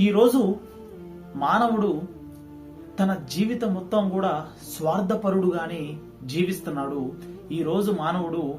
ఈరోజు మానవుడు తన జీవితం మొత్తం కూడా స్వార్థపరుడుగానే జీవిస్తున్నాడు. ఈరోజు మానవుడు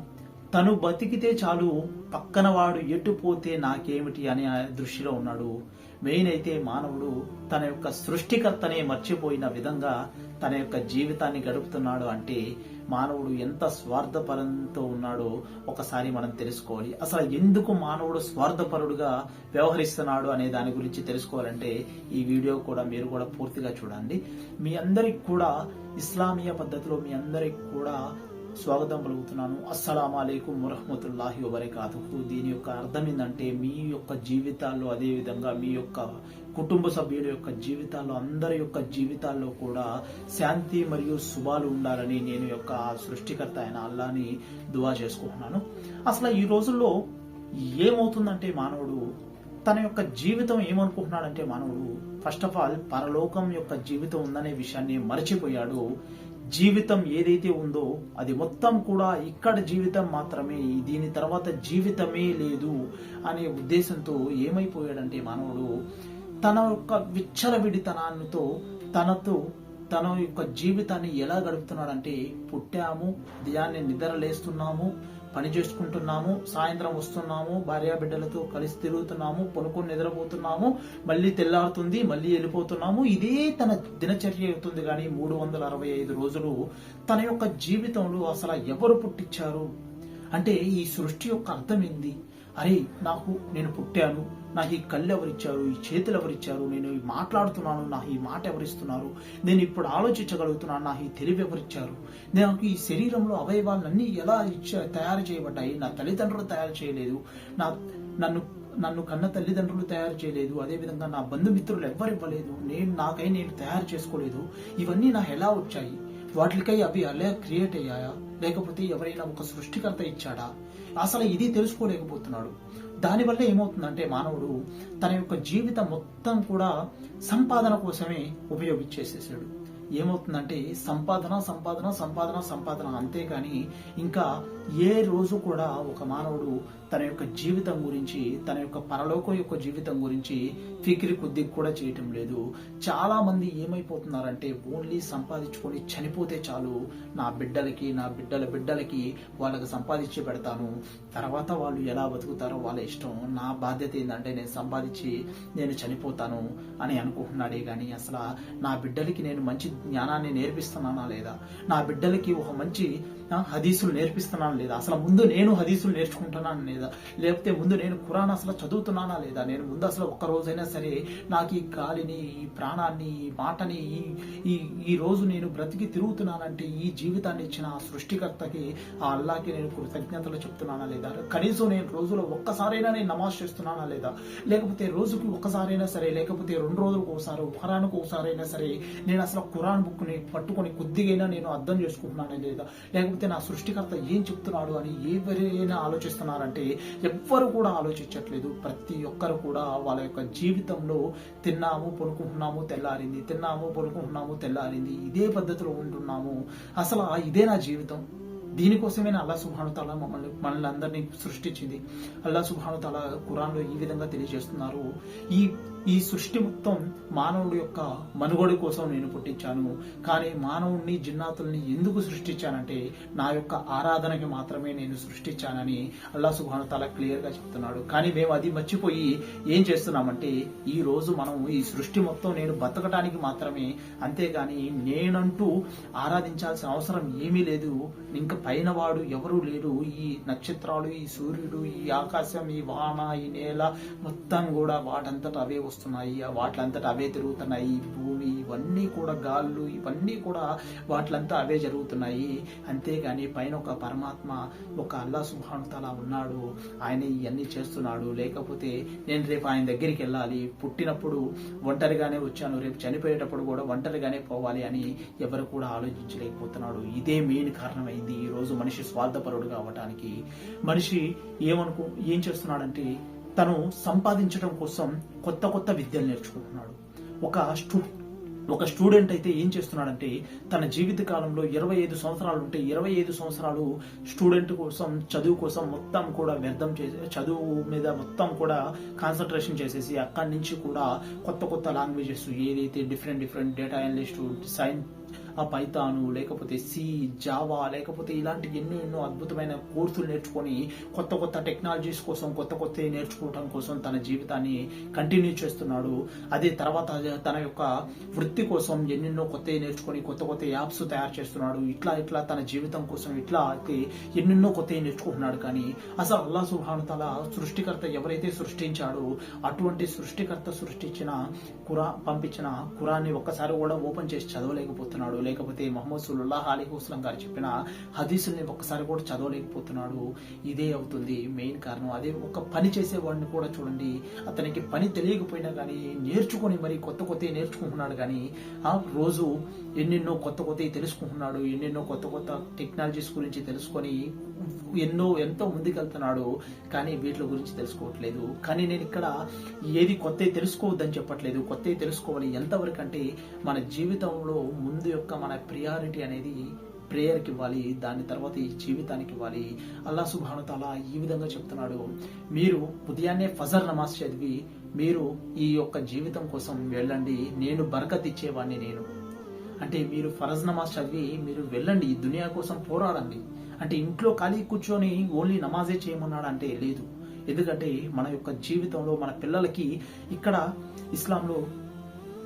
తను బతికితే చాలు పక్కన వాడు ఎటుపోతే నాకేమిటి అనే దృష్టిలో ఉన్నాడు. మెయిన్ అయితే మానవుడు తన యొక్క సృష్టికర్తనే మర్చిపోయిన విధంగా తన యొక్క జీవితాన్ని గడుపుతున్నాడు అంటే మానవుడు ఎంత స్వార్థపరంతో ఉన్నాడో ఒకసారి మనం తెలుసుకోవాలి. అసలు ఎందుకు మానవుడు స్వార్థపరుడుగా వ్యవహరిస్తున్నాడు అనే దాని గురించి తెలుసుకోవాలంటే ఈ వీడియో కూడా మీరు కూడా పూర్తిగా చూడండి. మీ అందరికి కూడా ఇస్లామీయ పద్ధతిలో మీ అందరికి కూడా స్వాగతం పలుకుతున్నాను. అస్సలం అలైకుం వరహమతుల్లాహి వబరకాతుహు. దీని యొక్క అర్థం ఏంటంటే మీ యొక్క జీవితాల్లో అదేవిధంగా మీ యొక్క కుటుంబ సభ్యుల యొక్క జీవితాల్లో అందరి యొక్క జీవితాల్లో కూడా శాంతి మరియు శుభాలు ఉండాలని నేను యొక్క సృష్టికర్త అయిన అల్లాని దువా చేసుకుంటున్నాను. అసలు ఈ రోజుల్లో ఏమవుతుందంటే మానవుడు తన యొక్క జీవితం ఏమనుకుంటున్నాడంటే మానవుడు ఫస్ట్ ఆఫ్ ఆల్ పరలోకం యొక్క జీవితం ఉందనే విషయాన్ని మర్చిపోయాడు. జీవితం ఏదైతే ఉందో అది మొత్తం కూడా ఇక్కడ జీవితం మాత్రమే దీని తర్వాత జీవితమే లేదు అనే ఉద్దేశంతో ఏమైపోయాడంటే మానవుడు తన యొక్క విచ్చలవిడితనాన్నితో తనతో తన యొక్క జీవితాన్ని ఎలా గడుపుతున్నాడంటే పుట్టాము దియాన్ని నిద్రలేస్తున్నాము పని చేసుకుంటున్నాము సాయంత్రం వస్తున్నాము భార్యా బిడ్డలతో కలిసి తిరుగుతున్నాము పనుకొని నిద్రపోతున్నాము మళ్ళీ తెల్లారుతుంది మళ్ళీ వెళ్ళిపోతున్నాము. ఇదే తన దినచర్య అవుతుంది కానీ మూడు వందల అరవై ఐదు రోజులు తన యొక్క జీవితంలో అసలు ఎవరు పుట్టించారు? అంటే ఈ సృష్టి యొక్క అర్థం ఏంది? అరే నాకు నేను పుట్టాను. నాకు ఈ కళ్ళు ఎవరిచ్చారు ఈ చేతులు ఎవరిచ్చారు నేను ఈ మాట్లాడుతున్నాను నాకు ఈ మాట ఎవరిస్తున్నారు నేను ఇప్పుడు ఆలోచించగలుగుతున్నాను నాకు ఈ తెలివి ఎవరిచ్చారు నాకు ఈ శరీరంలో అవయవాలన్నీ ఎలా ఇచ్చా తయారు చేయబడ్డాయి? నా తల్లిదండ్రులు తయారు చేయలేదు. నా నన్ను నన్ను కన్న తల్లిదండ్రులు తయారు చేయలేదు. అదేవిధంగా నా బంధుమిత్రులు ఎవ్వరు ఇవ్వలేదు నేను నాకై నేను తయారు చేసుకోలేదు. ఇవన్నీ నా ఎలా వచ్చాయి? వాటికై అవి అలా క్రియేట్ అయ్యాయా? లేకపోతే ఎవరైనా ఒక సృష్టికర్త ఇచ్చాడా? అసలు ఇది తెలుసుకోలేకపోతున్నాడు. దానివల్ల ఏమవుతుందంటే మానవుడు తన యొక్క జీవితం మొత్తం కూడా సంపాదన కోసమే ఉపయోగించేసేసాడు. ఏమవుతుందంటే సంపాదన సంపాదన సంపాదన సంపాదన అంతేకాని ఇంకా ఏ రోజు కూడా ఒక మానవుడు తన యొక్క జీవితం గురించి తన యొక్క పరలోకం యొక్క జీవితం గురించి ఫికిరి కొద్ది కూడా చేయటం లేదు. చాలా మంది ఏమైపోతున్నారంటే ఓన్లీ సంపాదించుకొని చనిపోతే చాలు. నా బిడ్డలకి నా బిడ్డల బిడ్డలకి వాళ్ళకి సంపాదించి పెడతాను. తర్వాత వాళ్ళు ఎలా బతుకుతారో వాళ్ళ ఇష్టం. నా బాధ్యత ఏంటంటే నేను సంపాదించి నేను చనిపోతాను అని అనుకుంటున్నాడే కానీ అసలు నా బిడ్డలకి నేను మంచి జ్ఞానాన్ని నేర్పిస్తున్నానా లేదా? నా బిడ్డలకి ఒక మంచి హదీసులు నేర్పిస్తున్నాను లేదా? అసలు ముందు నేను హదీసులు నేర్చుకుంటున్నాను లేదా? లేకపోతే ముందు నేను ఖురాన్ అసలు చదువుతున్నానా లేదా? నేను ముందు అసలు ఒక్క రోజైనా సరే నాకు ఈ గాలిని ఈ ప్రాణాన్ని ఈ మాటని ఈ ఈ ఈ రోజు నేను బ్రతికి తిరుగుతున్నానంటే ఈ జీవితాన్ని ఇచ్చిన ఆ సృష్టికర్తకి ఆ అల్లాకి నేను కృతజ్ఞతలు చెప్తున్నానా లేదా? కనీసం నేను రోజులో ఒక్కసారైనా నేను నమాజ్ చేస్తున్నానా లేదా? లేకపోతే రోజుకి ఒక్కసారైనా సరే లేకపోతే రెండు రోజులకు ఒకసారి వారానికి ఒకసారైనా సరే నేను అసలు ఖురాన్ బుక్ని పట్టుకొని కొద్దిగైనా నేను అర్థం చేసుకుంటున్నానా లేదా? లేకపోతే నా సృష్టికర్త ఏం చెప్తున్నాడు అని ఎవరైనా ఆలోచిస్తున్నారంటే ఎవ్వరు కూడా ఆలోచించట్లేదు. ప్రతి ఒక్కరు కూడా వాళ్ళ యొక్క జీవితంలో తిన్నాము పొనుకుంటున్నాము తెల్లారింది తిన్నాము పొనుకుంటున్నాము తెల్లారింది ఇదే పద్ధతిలో ఉంటున్నాము. అసలు ఇదే నా జీవితం. దీనికోసమే అల్లా సుభాను తల మమ్మల్ని మనల్ని అందరినీ సృష్టించింది. అల్లా సుభాను తల ఖురాన్లో ఈ విధంగా తెలియజేస్తున్నారు. ఈ ఈ సృష్టి మొత్తం మానవుడి యొక్క మనుగోడు కోసం నేను పుట్టించాను. కానీ మానవుడిని జిన్నాతుల్ని ఎందుకు సృష్టించానంటే నా యొక్క ఆరాధనకి మాత్రమే నేను సృష్టించానని అల్లా సుభాను తాలా క్లియర్గా చెప్తున్నాడు. కానీ మేము అది మర్చిపోయి ఏం చేస్తున్నామంటే ఈ రోజు మనం ఈ సృష్టి మొత్తం నేను బతకటానికి మాత్రమే అంతేగాని నేనంటూ ఆరాధించాల్సిన అవసరం ఏమీ లేదు. ఇంకా పైన వాడు ఎవరు లేరు. ఈ నక్షత్రాలు ఈ సూర్యుడు ఈ ఆకాశం ఈ వాన ఈ నేల మొత్తం కూడా వాటంతట అవే వస్తున్నాయి వాటిలంతటా అవే తిరుగుతున్నాయి. భూమి ఇవన్నీ కూడా గాళ్ళు ఇవన్నీ కూడా వాటిలంతా అవే జరుగుతున్నాయి. అంతేగాని పైన ఒక పరమాత్మ ఒక అల్లా సుభానుతలా ఉన్నాడు. ఆయన ఇవన్నీ చేస్తున్నాడు. లేకపోతే నేను రేపు ఆయన దగ్గరికి వెళ్ళాలి. పుట్టినప్పుడు ఒంటరిగానే వచ్చాను. రేపు చనిపోయేటప్పుడు కూడా ఒంటరిగానే పోవాలి అని ఎవరు కూడా ఆలోచించలేకపోతున్నాడు. ఇదే మెయిన్ కారణమైంది. ఈ రోజు మనిషి స్వార్థపరుడుగా అవ్వటానికి మనిషి ఏమనుకు ఏం చేస్తున్నాడంటే తను సంపాదించడం కోసం కొత్త కొత్త విద్యలు నేర్చుకుంటున్నాడు. ఒక స్టూ ఒక స్టూడెంట్ అయితే ఏం చేస్తున్నాడంటే తన జీవిత కాలంలో ఇరవై ఐదు సంవత్సరాలు ఉంటే ఇరవై ఐదు సంవత్సరాలు స్టూడెంట్ కోసం చదువు కోసం మొత్తం కూడా వ్యర్థం చేసి చదువు మీద మొత్తం కూడా కాన్సన్ట్రేషన్ చేసేసి అక్కడి నుంచి కూడా కొత్త కొత్త లాంగ్వేజెస్ ఏదైతే different different data analyst science python లేకపోతే సి జావా లేకపోతే ఇలాంటి ఎన్నో ఎన్నో అద్భుతమైన కోర్సులు నేర్చుకొని కొత్త కొత్త టెక్నాలజీస్ కోసం కొత్త కొత్త నేర్చుకోవడం కోసం తన జీవితాన్ని కంటిన్యూ చేస్తున్నాడు. అదే తర్వాత తన యొక్క వృత్తి కోసం ఎన్నెన్నో కొత్త నేర్చుకొని కొత్త కొత్త యాప్స్ తయారు చేస్తున్నాడు. ఇట్లా ఇట్లా తన జీవితం కోసం ఇట్లా అయితే ఎన్నెన్నో కొత్త నేర్చుకుంటున్నాడు. కానీ అసలు అల్లా సుహాన్ తల సృష్టికర్త ఎవరైతే సృష్టించాడో అటువంటి సృష్టికర్త సృష్టించిన కురా పంపించిన కురాన్ని ఒక్కసారి కూడా ఓపెన్ చేసి చదవలేకపోతున్నాడు. లేకపోతే మహమ్మద్ సుల్లాహ్ అలీ హుస్లం గారు చెప్పిన హదీసుల్ని ఒక్కసారి కూడా చదవలేకపోతున్నాడు. ఇదే అవుతుంది మెయిన్ కారణం. అదే ఒక పని చేసేవాడిని కూడా చూడండి. అతనికి పని తెలియకపోయినా కానీ నేర్చుకొని మరి కొత్త కొత్త నేర్చుకుంటున్నాడు కానీ ఆ రోజు ఎన్నెన్నో కొత్త కొత్త తెలుసుకుంటున్నాడు. ఎన్నెన్నో కొత్త కొత్త టెక్నాలజీస్ గురించి తెలుసుకొని ఎన్నో ఎంతో ముందుకెళ్తున్నాడు. కానీ వీటి గురించి తెలుసుకోవట్లేదు. కానీ నేను ఇక్కడ ఏది కొత్త తెలుసుకోవద్దని చెప్పట్లేదు. కొత్త తెలుసుకోవాలి ఎంతవరకు అంటే మన జీవితంలో ముందు యొక్క మన ప్రియారిటీ అనేది ప్రేయర్కి ఇవ్వాలి దాని తర్వాత ఈ జీవితానికి ఇవ్వాలి. అల్లా సుభానుతాల ఈ విధంగా చెప్తున్నాడు. మీరు ఉదయాన్నే ఫజర్ నమాజ్ చదివి మీరు ఈ యొక్క జీవితం కోసం వెళ్ళండి. నేను బరకత్ ఇచ్చేవాడిని నేను. అంటే మీరు ఫరజ్ నమాజ్ చదివి మీరు వెళ్ళండి. ఈ దునియా కోసం పోరాడండి. అంటే ఇంట్లో ఖాళీ కూర్చొని ఓన్లీ నమాజే చేయమన్నాడు అంటే లేదు. ఎందుకంటే మన యొక్క జీవితంలో మన పిల్లలకి ఇక్కడ ఇస్లాంలో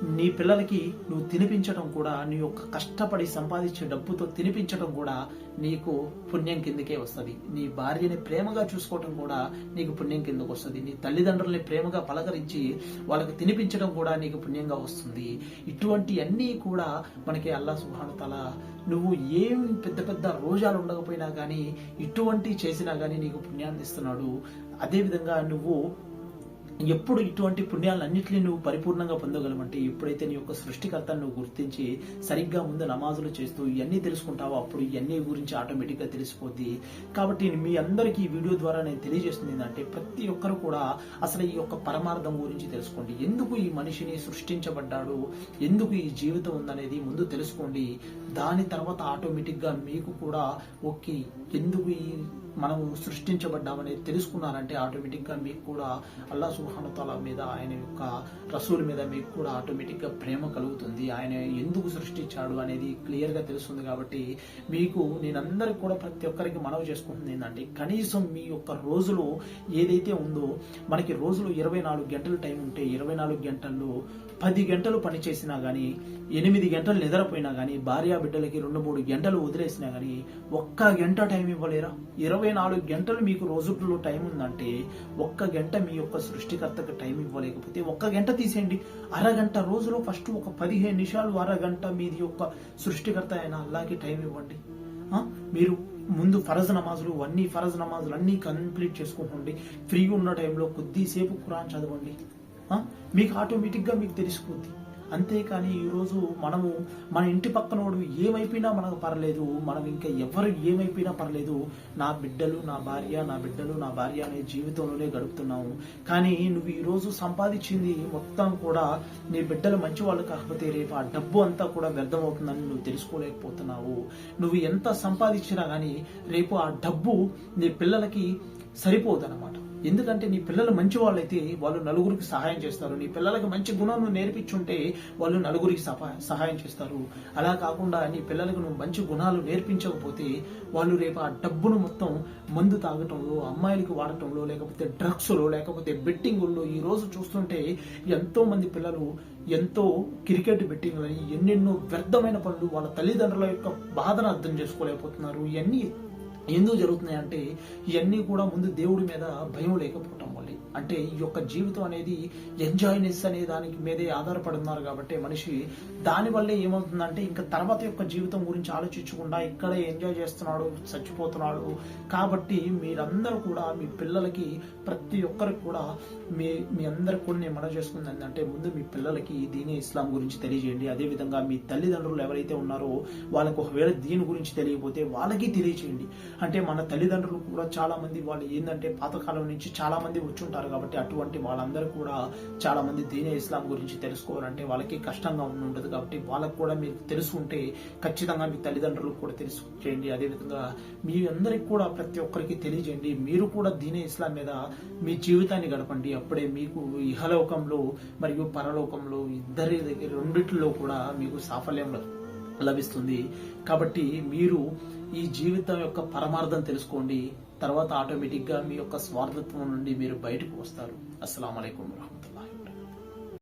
నీ పిల్లలకి నువ్వు తినిపించడం కూడా నీ యొక్క కష్టపడి సంపాదించే డబ్బుతో తినిపించడం కూడా నీకు పుణ్యం కిందకే వస్తుంది. నీ భార్యని ప్రేమగా చూసుకోవటం కూడా నీకు పుణ్యం కిందకు వస్తుంది. నీ తల్లిదండ్రుల్ని ప్రేమగా పలకరించి వాళ్ళకి తినిపించడం కూడా నీకు పుణ్యంగా వస్తుంది. ఇటువంటి అన్నీ కూడా మనకి అల్లా సుహానుతల నువ్వు ఏం పెద్ద పెద్ద రోజాలు ఉండకపోయినా కానీ ఇటువంటి చేసినా కానీ నీకు పుణ్యాన్ని ఇస్తున్నాడు అదేవిధంగా నువ్వు ఎప్పుడు ఇటువంటి పుణ్యాలన్నింటినీ నువ్వు పరిపూర్ణంగా పొందగలమంటే ఎప్పుడైతే నీ యొక్క సృష్టికర్తను నువ్వు గుర్తించి సరిగ్గా ముందు నమాజులు చేస్తూ ఇవన్నీ తెలుసుకుంటావో అప్పుడు ఇవన్నీ గురించి ఆటోమేటిక్గా తెలిసిపోద్ది. కాబట్టి మీ అందరికీ ఈ వీడియో ద్వారా నేను తెలియజేస్తుంది ఏంటంటే ప్రతి ఒక్కరు కూడా అసలు ఈ యొక్క పరమార్థం గురించి తెలుసుకోండి. ఎందుకు ఈ మనిషిని సృష్టించబడ్డాడు? ఎందుకు ఈ జీవితం ఉందనేది ముందు తెలుసుకోండి. దాని తర్వాత ఆటోమేటిక్గా మీకు కూడా ఓకే ఎందుకు ఈ మనము సృష్టించబడ్డామనేది తెలుసుకున్నారంటే ఆటోమేటిక్గా మీకు కూడా అల్లా సుహానతాల మీద ఆయన యొక్క రసూల్ మీద మీకు కూడా ఆటోమేటిక్గా ప్రేమ కలుగుతుంది. ఆయన ఎందుకు సృష్టించాడు అనేది క్లియర్గా తెలుస్తుంది కాబట్టి మీకు నేనందరికి కూడా ప్రతి ఒక్కరికి మనవి చేసుకుంటుంది ఏంటంటే కనీసం మీ యొక్క రోజులు ఏదైతే ఉందో మనకి రోజులు ఇరవై నాలుగు గంటలు టైం ఉంటే ఇరవై నాలుగు గంటల్లో పది గంటలు పని చేసినా కానీ ఎనిమిది గంటలు నిద్రపోయినా కానీ భార్యా బిడ్డలకి రెండు మూడు గంటలు వదిలేసినా కానీ ఒక్క గంట టైం ఇవ్వలేరా? ఇరవై నాలుగు గంటలు మీకు రోజుల్లో టైం ఉందంటే ఒక్క గంట మీ యొక్క సృష్టి సృష్టికర్తకు టైం ఇవ్వలేకపోతే ఒక్క గంట తీసేయండి. అరగంట రోజులో ఫస్ట్ ఒక పదిహేను నిమిషాలు అరగంట మీది యొక్క సృష్టికర్త అయిన అల్లాకి టైం ఇవ్వండి. మీరు ముందు ఫరజ్ నమాజులు అన్ని ఫరజ్ నమాజులు అన్ని కంప్లీట్ చేసుకోకండి ఫ్రీగా ఉన్న టైంలో కొద్దిసేపు ఖురాన్ చదవండి. మీకు ఆటోమేటిక్గా మీకు తెలిసిపోద్ది. అంతేకాని ఈరోజు మనము మన ఇంటి పక్కనోడు ఏమైపోయినా మనకు పర్లేదు మనం ఇంకా ఎవరు ఏమైపోయినా పర్లేదు నా బిడ్డలు నా భార్య నా బిడ్డలు నా భార్య అనే జీవితంలోనే గడుపుతున్నాము. కానీ నువ్వు ఈరోజు సంపాదించింది మొత్తం కూడా నీ బిడ్డలు మంచి వాళ్ళు కాకపోతే రేపు ఆ డబ్బు అంతా కూడా వ్యర్థమవుతుందని నువ్వు తెలుసుకోలేకపోతున్నావు. నువ్వు ఎంత సంపాదించినా కానీ రేపు ఆ డబ్బు నీ పిల్లలకి సరిపోదన్నమాట. ఎందుకంటే నీ పిల్లలు మంచి వాళ్ళైతే వాళ్ళు నలుగురికి సహాయం చేస్తారు. నీ పిల్లలకి మంచి గుణం నేర్పించుంటే వాళ్ళు నలుగురికి సహాయం చేస్తారు. అలా కాకుండా నీ పిల్లలకు నువ్వు మంచి గుణాలు నేర్పించకపోతే వాళ్ళు రేపు ఆ డబ్బును మొత్తం మందు తాగటంలో అమ్మాయిలకు వాడటంలో లేకపోతే డ్రగ్స్లో లేకపోతే బెట్టింగుల్లో ఈ రోజు చూస్తుంటే ఎంతో మంది పిల్లలు ఎంతో క్రికెట్ బెట్టింగ్ అని ఎన్నెన్నో వ్యర్థమైన పనులు వాళ్ళ తల్లిదండ్రుల యొక్క బాధను అర్థం చేసుకోలేకపోతున్నారు. ఇవన్నీ ఎందుకు జరుగుతున్నాయి అంటే ఇవన్నీ కూడా ముందు దేవుడి మీద భయం లేకపోవటం వల్ల. అంటే ఈ యొక్క జీవితం అనేది ఎంజాయ్నెస్ అనే దానికి మీదే ఆధారపడుతున్నారు కాబట్టి మనిషి దాని వల్లే ఏమవుతుందంటే ఇంకా తర్వాత యొక్క జీవితం గురించి ఆలోచించకుండా ఇక్కడే ఎంజాయ్ చేస్తున్నాడు చచ్చిపోతున్నాడు. కాబట్టి మీరందరూ కూడా మీ పిల్లలకి ప్రతి ఒక్కరికి కూడా మీ మీ అందరికి కూడా నేను మనం చేసుకుంది ఏంటంటే ముందు మీ పిల్లలకి దీని ఇస్లాం గురించి తెలియజేయండి. అదేవిధంగా మీ తల్లిదండ్రులు ఎవరైతే ఉన్నారో వాళ్ళకు ఒకవేళ దీని గురించి తెలియకపోతే వాళ్ళకి తెలియజేయండి. అంటే మన తల్లిదండ్రులు కూడా చాలా మంది వాళ్ళు ఏంటంటే పాతకాలం నుంచి చాలా మంది వచ్చుంటారు కాబట్టి అటువంటి వాళ్ళందరూ కూడా చాలా మంది దీనే ఇస్లాం గురించి తెలుసుకోవాలంటే వాళ్ళకి కష్టంగా ఉండదు కాబట్టి వాళ్ళకు కూడా మీరు తెలుసుకుంటే ఖచ్చితంగా మీ తల్లిదండ్రులకు కూడా తెలుసు చేయండి అదేవిధంగా మీ అందరికి కూడా ప్రతి ఒక్కరికి తెలియజేయండి. మీరు కూడా దీనే ఇస్లాం మీద మీ జీవితాన్ని గడపండి. అప్పుడే మీకు ఇహలోకంలో మరియు పరలోకంలో ఇద్దరి దగ్గర రెండిట్లో కూడా మీకు సాఫల్యం లభిస్తుంది. కాబట్టి మీరు ఈ జీవితం యొక్క పరమార్థం తెలుసుకోండి. తర్వాత ఆటోమేటిక్గా మీ యొక్క స్వార్థత్వం నుండి మీరు బయటకు వస్తారు. అస్సలం అయికం